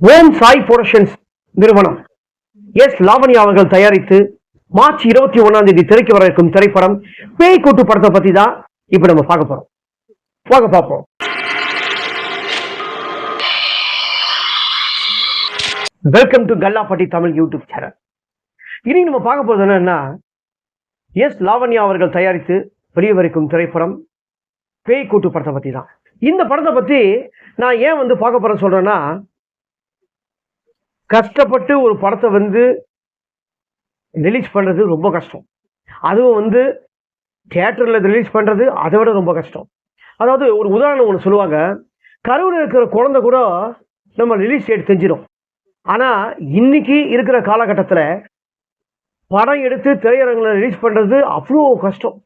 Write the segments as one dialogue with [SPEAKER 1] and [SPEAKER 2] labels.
[SPEAKER 1] ஓம் Sai productions நிறுவனம். S Lavanya அவர்கள் தயாரித்து மார்ச் இருபத்தி ஒன்னாம் தேதி திரைக்கு வர இருக்கும் திரைப்படம் பேய் கூட்டு படத்தை பத்தி தான் இப்ப நம்ம பார்க்க போறோம். போக பார்ப்போம். Welcome to Kallappatti Tamil YouTube channel இனி நம்ம பார்க்க போறது என்னன்னா எஸ் லாவண்யா அவர்கள் தயாரித்து வெளியே வரைக்கும் திரைப்படம் பேய் கூட்டு படத்தை பத்தி தான். இந்த படத்தை பத்தி நான் ஏன் வந்து பார்க்க போறேன்னு சொல்றேன்னா கஷ்டப்பட்டு ஒரு படத்தை வந்து ரிலீஸ் பண்ணுறது ரொம்ப கஷ்டம். அதுவும் வந்து தேட்டரில் ரிலீஸ் பண்ணுறது அதை விட ரொம்ப கஷ்டம். அதாவது ஒரு உதாரணம் ஒன்று சொல்லுவாங்க. கருவில் இருக்கிற குழந்தை கூட நம்ம ரிலீஸ் டேட் தெரிஞ்சிடும். ஆனால் இன்னைக்கு இருக்கிற காலகட்டத்தில் படம் எடுத்து திரையரங்கில் ரிலீஸ் பண்ணுறது அவ்வளோ கஷ்டம்.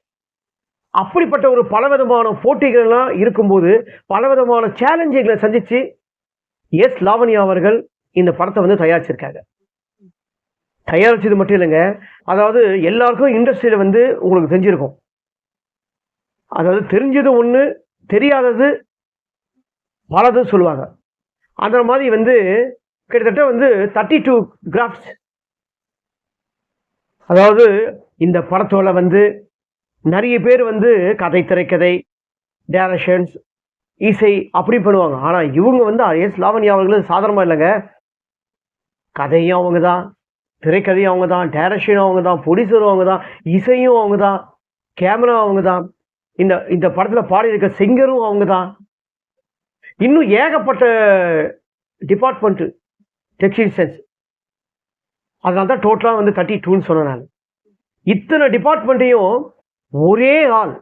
[SPEAKER 1] அப்படிப்பட்ட ஒரு பலவிதமான போட்டிகள்லாம் இருக்கும்போது பலவிதமான சேலஞ்சுகளை சந்திச்சு எஸ் லாவணி அவர்கள் இந்த படத்தை வந்து தயாரிச்சிருக்காங்க. தயாரிச்சது மட்டும் இல்லைங்க. அதாவது எல்லாருக்கும் இண்டஸ்ட்ரியில் வந்து உங்களுக்கு தெரிஞ்சிருக்கும். அதாவது தெரிஞ்சது ஒன்று தெரியாதது பலது சொல்லுவாங்க. அந்த மாதிரி வந்து கிட்டத்தட்ட வந்து தேர்ட்டி டூ கிராஃப்ட்ஸ் அதாவது இந்த படத்தோட வந்து நிறைய பேர் வந்து கதை திரைக்கதை டேரக்ஷன்ஸ் இசை அப்படி பண்ணுவாங்க. ஆனால் இவங்க வந்து எஸ் லாவண்யா அவர்கள் சாதாரணமாக இல்லைங்க. கதையும் அவங்க தான் திரைக்கதையும் அவங்க தான் டேரக்ஷனும் அவங்க தான் ப்ரொடியூசரும் அவங்க தான் இசையும் அவங்க தான் கேமரா அவங்க தான் இந்த இந்த படத்தில் பாடியிருக்க சிங்கரும் அவங்க தான் இன்னும் ஏகப்பட்ட டிபார்ட்மெண்ட்டு டெக்னீஷியன்ஸ் அதனால தான் டோட்டலாக வந்து தேர்ட்டி டூன்னு சொன்னேன் நான். இத்தனை டிபார்ட்மெண்ட்டையும் ஒரே ஆள்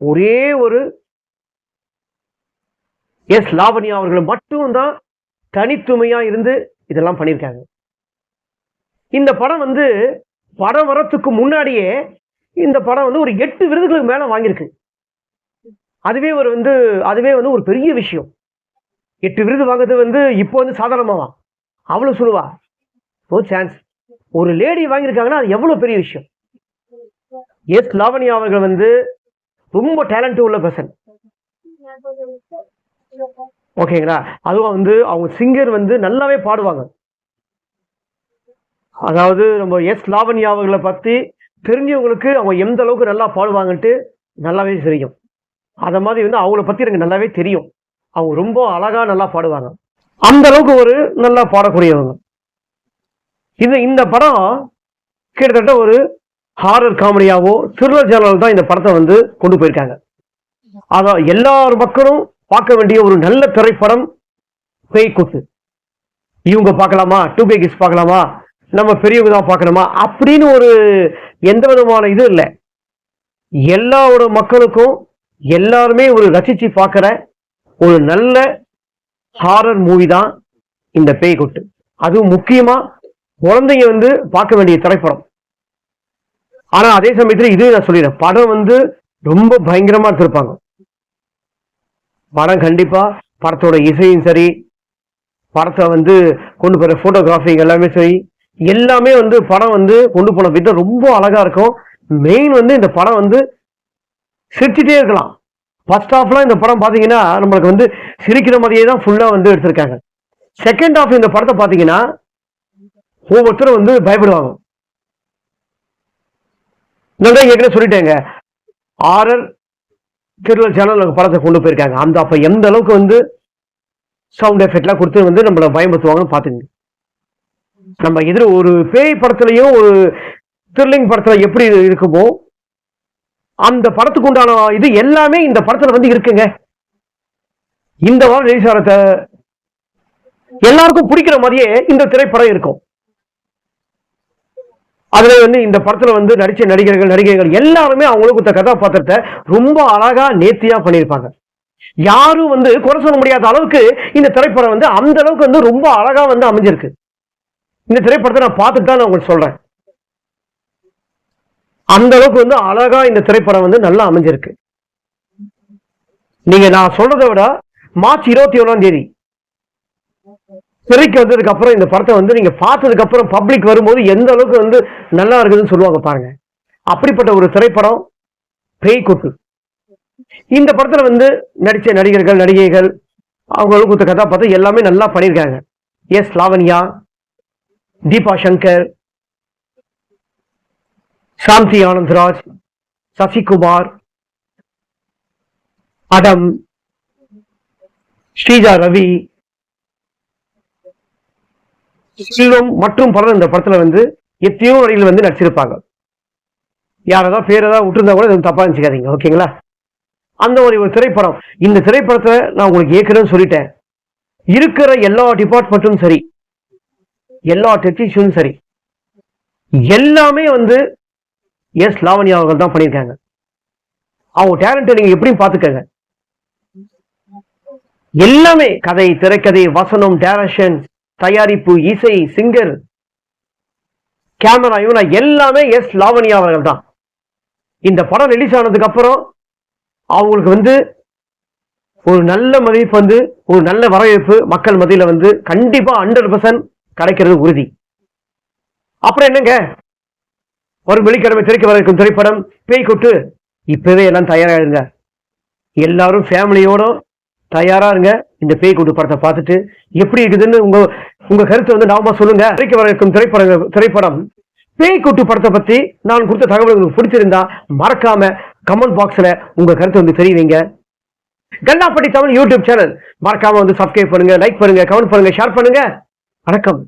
[SPEAKER 1] ஒரே ஒரு எஸ் லாவண்யா அவர்கள் மட்டும்தான் தனித்துமையாக இருந்து இதெல்லாம் பண்ணியிருக்காங்க. இந்த படம் வந்து படம் வரத்துக்கு முன்னாடியே இந்த படம் வந்து ஒரு எட்டு விருதுகளுக்கு மேல வாங்கியிருக்கு. அதுவே ஒரு வந்து அதுவே வந்து ஒரு பெரிய விஷயம். எட்டு விருது வாங்குறது வந்து இப்போ வந்து சாதாரணமாவா? அவ்வளவு சொல்லுவா நோ சான்ஸ் ஒரு லேடி வாங்கியிருக்காங்கன்னா அது எவ்வளவு பெரிய விஷயம்? எஸ் லாவணியா அவர்கள் வந்து ரொம்ப டேலண்ட் உள்ள பர்சன் ஓகேங்களா? அதுவும் வந்து அவங்க சிங்கர் வந்து நல்லாவே பாடுவாங்க. அதாவது நம்ம எஸ் லாவண்யா அவர்களை பற்றி தெரிஞ்சவங்களுக்கு அவங்க எந்த அளவுக்கு நல்லா பாடுவாங்கன்ட்டு நல்லாவே தெரியும். அதை மாதிரி வந்து அவங்கள பற்றி எனக்கு நல்லாவே தெரியும். அவங்க ரொம்ப அழகாக நல்லா பாடுவாங்க. அந்த அளவுக்கு ஒரு நல்லா பாடக்கூடியவங்க. இது இந்த படம் கிட்டத்தட்ட ஒரு ஹாரர் காமெடியாவோ த்ரில்லர் ஜேனல் தான் இந்த படத்தை வந்து கொண்டு போயிருக்காங்க. அதான் எல்லார் மக்களும் பார்க்க வேண்டிய ஒரு நல்ல திரைப்படம் பேய் கூத்து இவங்க பார்க்கலாமா? டூ பே கிஸ் பார்க்கலாமா? நம்ம பெரியவங்க தான் பார்க்கணுமா? அப்படின்னு ஒரு எந்த விதமான இது இல்லை. எல்லாரோட மக்களுக்கும் எல்லாருமே ஒரு ரசிச்சு பார்க்குற ஒரு நல்ல ஹாரர் மூவி தான் இந்த பேய் கொட்டு அதுவும் முக்கியமா குழந்தைங்க வந்து பார்க்க வேண்டிய திரைப்படம். ஆனா அதே சமயத்தில் இது நான் சொல்லிடுறேன். படம் வந்து ரொம்ப பயங்கரமா எடுத்திருப்பாங்க. படம் கண்டிப்பாக படத்தோட இசையும் சரி படத்தை வந்து கொண்டு போகிற ஃபோட்டோகிராஃபிங் எல்லாமே சரி எல்லாமே வந்து படம் வந்து கொண்டு போன விதம் ரொம்ப அழகாக இருக்கும். மெயின் வந்து இந்த படம் வந்து சிரிச்சுட்டே இருக்கலாம். ஃபர்ஸ்ட் ஹாஃப்லாம் இந்த படம் பார்த்தீங்கன்னா நம்மளுக்கு வந்து சிரிக்கிற மாதிரியே தான் ஃபுல்லாக வந்து எடுத்திருக்காங்க. செகண்ட் ஹாஃப் இந்த படத்தை பார்த்தீங்கன்னா ஒவ்வொருத்தரும் வந்து பயப்படுவாங்க. நான் ஏற்கனவே சொல்லிட்டேங்க. ஆரர் திருவள்ளுவர் சேனல் படத்தை கொண்டு போயிருக்காங்க. அந்த அப்போ எந்த அளவுக்கு வந்து சவுண்ட் எஃபெக்ட்லாம் கொடுத்து வந்து நம்மளை பயமுறுத்துவாங்கன்னு பார்த்துங்க நம்ம எதிர ஒரு பேய் படத்துலையும் ஒரு த்ரில்லிங் படத்தில் எப்படி இருக்குமோ அந்த படத்துக்கு உண்டான இது எல்லாமே இந்த படத்தில் வந்து இருக்குங்க. இந்த வாரம் ரிலீஸ் ஆகிறத எல்லாருக்கும் பிடிக்கிற மாதிரியே இந்த திரைப்படம் இருக்கும். அதுல வந்து இந்த படத்துல வந்து நடிச்ச நடிகர்கள் நடிகைகள் எல்லாருமே அவங்களுக்கு கொடுத்த கதாபாத்திரத்தை ரொம்ப அழகா நேர்த்தியா பண்ணியிருப்பாங்க. யாரும் வந்து குறை சொல்ல முடியாத அளவுக்கு இந்த திரைப்படம் வந்து அந்த அளவுக்கு வந்து ரொம்ப அழகா வந்து அமைஞ்சிருக்கு. இந்த திரைப்படத்தை நான் பார்த்துட்டு தான் நான் உங்களுக்கு சொல்றேன். அந்த அளவுக்கு வந்து அழகா இந்த திரைப்படம் வந்து நல்லா அமைஞ்சிருக்கு. நீங்க நான் சொல்றதை விட மார்ச் இருபத்தி ஒன்றாம் தேதி திரைக்கு வந்ததுக்கு அப்புறம் இந்த படத்தை வந்து நீங்க பார்த்ததுக்கு அப்புறம் பப்ளிக் வரும்போது எந்த அளவுக்கு வந்து நல்லா இருக்குதுன்னு சொல்லுவாங்க பாருங்க. அப்படிப்பட்ட ஒரு திரைப்படம் பேய் கொட்டு இந்த படத்துல வந்து நடிச்ச நடிகர்கள் நடிகைகள் அவங்களுக்கு கொடுத்த கதாபாத்திரம் எல்லாமே நல்லா பண்ணியிருக்காங்க. எஸ் லாவண்யா தீபா சங்கர் சாந்தி ஆனந்த்ராஜ் சசிகுமார் அடம் ஸ்ரீஜா ரவி செல்வம் மற்றும் பலர் இந்த படத்துல வந்து எத்தனையோ வழியில் வந்து நடிச்சிருப்பாங்க. யாரதான் பேர் ஏதாவது விட்டுருந்தா கூட எதுவும் தப்பா நினைச்சுக்காதீங்க ஓகேங்களா? அந்த ஒரு ஒரு திரைப்படம். இந்த திரைப்படத்தை நான் உங்களுக்கு ஏற்கனவே சொல்லிட்டேன். இருக்கிற எல்லா டிபார்ட்மெண்ட்டும் சரி. எல்லா டெக்னீஷியனும் சரி. எல்லாமே வந்து எஸ் லாவணி அவர்கள் தான் பண்ணியிருக்காங்க. அவங்க டேலண்ட்டை நீங்க எப்படியும் பார்த்துக்கங்க. எல்லாமே கதை திரைக்கதை வசனம் டேரக்ஷன் தயாரிப்பு இசை சிங்கர் கேமரா இவனா எல்லாமே எஸ் லாவண்யா அவர்கள் தான் இந்த படம் ரிலீஸ் ஆனதுக்கு அப்புறம் அவங்களுக்கு வந்து ஒரு நல்ல மதிப்பு வந்து ஒரு நல்ல வரவேற்பு மக்கள் மத்தியில் வந்து கண்டிப்பா ஹண்ட்ரட் பர்சன்ட் கிடைக்கிறது உறுதி. அப்புறம் என்னங்க? ஒரு வெள்ளிக்கிழமை திரைக்க வர இருக்கும் திரைப்படம் பேய் கொட்டு இப்பவே எல்லாம் தயாராயிருங்க. எல்லாரும் ஃபேமிலியோட தயாரா இருங்க. இந்த பேய் கூட்டு படத்தை பார்த்துட்டு எப்படி இருக்குதுன்னு உங்க உங்க கருத்தை வந்து நாம சொல்லுங்க. திரைக்க வர இருக்கும் திரைப்படங்கள் திரைப்படம். பேய் கூட்டு படத்தை பத்தி நான் கொடுத்த தகவல் உங்களுக்கு பிடிச்சிருந்தா மறக்காம கமெண்ட் பாக்ஸ்ல உங்க கருத்தை வந்து தெரிவிங்க. கண்ணாப்பட்டி தமிழ் யூடியூப் சேனல் மறக்காம வந்து சப்ஸ்கிரைப் பண்ணுங்க லைக் பண்ணுங்க கமெண்ட் பண்ணுங்க ஷேர் பண்ணுங்க. வணக்கம்.